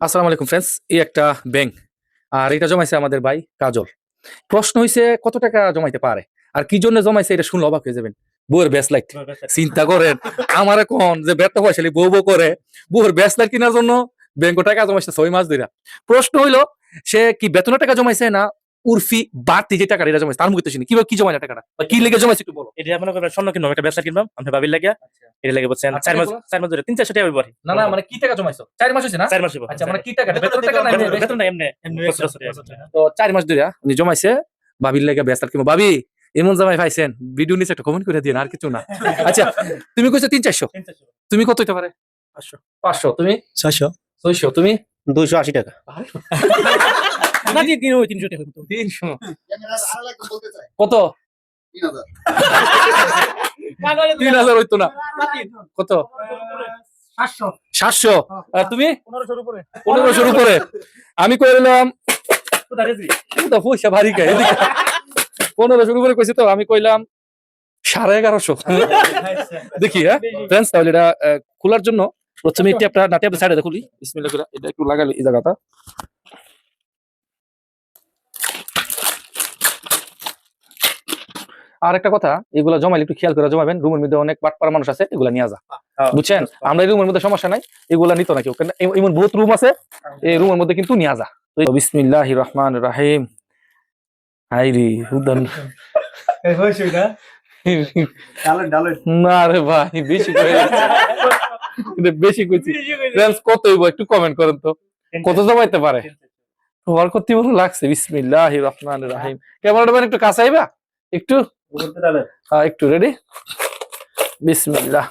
আসসালামু আলাইকুম ফ্রেন্ডস এই একটা ব্যাংক আর এটা জমাইছে আমাদের ভাই কাজল। প্রশ্ন হইছে কত টাকা জমাইতে পারে? আর কি জন্য জমাইছে এটা শুনলে অবাক হয়ে যাবেন। বউয়ের ব্যাস লাইট চিন্তা করেন আমার এখন যে ব্যর্থ পয়সালি বউ বউ করে। বউয়ের ব্যাস লাইট কেনার জন্য ব্যাংক টাকা জমাইছে ছয় মাস ধরে প্রশ্ন হইল সে কি বেতনের টাকা জমাইছে না উর্ফি বাড়তি যে টাকা এটা জমাইছে তার মুখে তো শুনি। কীভাবে কি জমাইছে টাকাটা? বা কি লেগে জমাইছে একটু বলো। এটা মনে করবেন স্বর্ণ কিনবাম একটা ব্যবসা কিনবাম আমি ভাবির লাগিয়া এটা লাগে বলছেন আচ্ছা, চার মাস চার মাস ধরে তিন চারশো টাকা পরে না না মানে কি টাকা জমাইছো? চার মাস হয়েছে না? চার মাস। আচ্ছা মানে কি টাকা? বেতনের টাকা না বেতন না এমনি। তো চার মাস ধরে উনি জমাইছে ভাবির লেগে ব্যস্ত কিংবা ভাবি এমন জামাই পাইছেন ভিডিও নিচে একটা কমেন্ট করে দিয়ে আর কিছু না। আচ্ছা তুমি কইছো তিন চারশো? তিন চারশো। তুমি কত হইতে পারে? পাঁচশো। পাঁচশো। তুমি? ছয়শো। ছয়শো। তুমি? দুইশো আশি টাকা। না, ওই তিনশো টাকা তিনশো। কত? তিন হাজার। হইতো না। কত? সাতশো। আর তুমি? পনেরোশোর উপরে। আমি কইলাম পয়সা ভারী খাই পনেরোশোর উপরে কইছি তো আমি কইলাম সাড়ে এগারোশো। দেখি হ্যাঁ? ফ্রেন্ডস তাহলে এটা খোলার জন্য প্রথমে ট্যাপটা না ট্যাপটা সাইডে খুলি বিসমিল্লাহ এটা একটু লাগালি এই জায়গাটা। আর একটা কথা এগুলা জমাইলে একটু খেয়াল করে জমাবেন রুমের মধ্যে অনেক বাটপার মানুষ আছে এগুলা নিয়ে যা হ্যাঁ। বুঝছেন? আমরা এই রুমের মধ্যে সমস্যা নাই এগুলা নিত না কেউ। এমন বহুত রুম আছে এই রুমের মধ্যে কিন্তু নিয়ে যা বিসমিল্লাহ রহমান রাহিম। হাইরি হুদান না? রে ভাই বেশি করে এটা বেশি কইছি কত একটু কমেন্ট করেন তো। কত জমাইতে পারে? তোমার কত ভালো লাগছে। বিসমিল্লাহ রহমান রাহিম। ক্যামেরাটা একটু কাছে আইবা। একটু হ্যাঁ একটু রেডি বিসমিল্লাহ।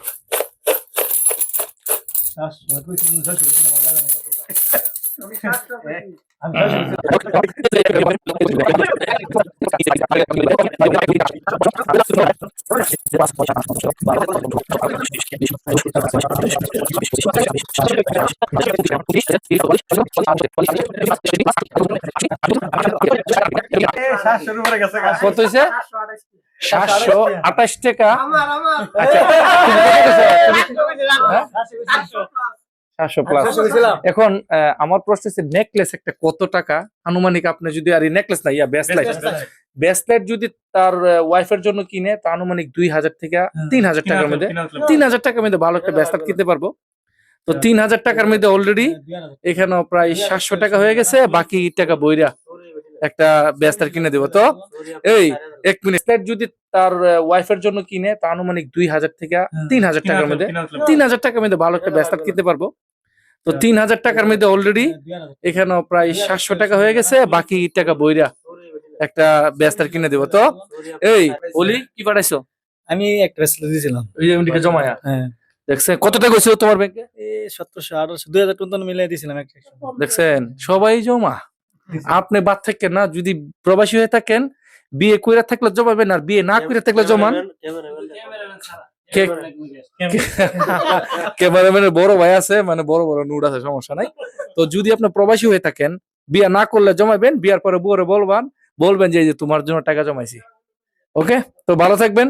সাতশো আঠাশ টাকা আচ্ছা? হ্যাঁ? সাতশো প্লাস এখন আমার প্রশ্ন নেকলেস একটা কত টাকা আনুমানিক আপনি যদি আর নেকলেস না ইয়া ব্যাসলাইট ব্যাসলাইট যদি তার ওয়াইফের জন্য কিনে তা আনুমানিক দুই হাজার থেকে তিন হাজার টাকার মধ্যে। তিন হাজার টাকার মধ্যে ভালো একটা ব্যাসলাইট কিনতে পারব। তো তিন হাজার টাকার মধ্যে অলরেডি এখানেও প্রায় সাতশো টাকা হয়ে গেছে বাকি টাকা বইরা। একটা ব্যাসলাইট কিনে দেবো। তো এই এক মিনিট। যদি তার ওয়াইফের জন্য কিনে তা আনুমানিক দুই হাজার থেকে তিন হাজার টাকার মধ্যে। তিন হাজার টাকার মধ্যে ভালো একটা ব্যাসলাইট কিনতে পারব। তো তিন হাজার টাকার মধ্যে অলরেডি এখানেও প্রায় সাতশো টাকা হয়ে গেছে বাকি টাকা বইরা। একটা ব্যাসলাইট কিনে দেবো। তো এই বলি কি পাঠাইছো? আমি একটা ব্রেসলেট দিয়েছিলাম। ওই যে জমায়া। হ্যাঁ। দেখছেন কত টাকা হয়েছিল তোমার ব্যাংকে এই সতেরোশো আঠারোশো দুই হাজার টন মিলিয়ে দিয়েছিলাম একটা দেখছেন সবাই জমা। আপনি বাদ থাকেন না যদি প্রবাসী হয়ে থাকেন বিয়ে কইরা থাকলে জমাবেন আর বিয়ে না কইরা থাকলে জমান। কে- ক্যামেরাম্যানের বড় ভাই আছে মানে বড় বড় নুড আছে সমস্যা নাই। তো যদি আপনি প্রবাসী হয়ে থাকেন বিয়ে না করলে জমাবেন বিয়ার পরে বুয়ারে বলবান বলবেন যে তোমার জন্য টাকা জমাইছি। ওকে তো ভালো থাকবেন।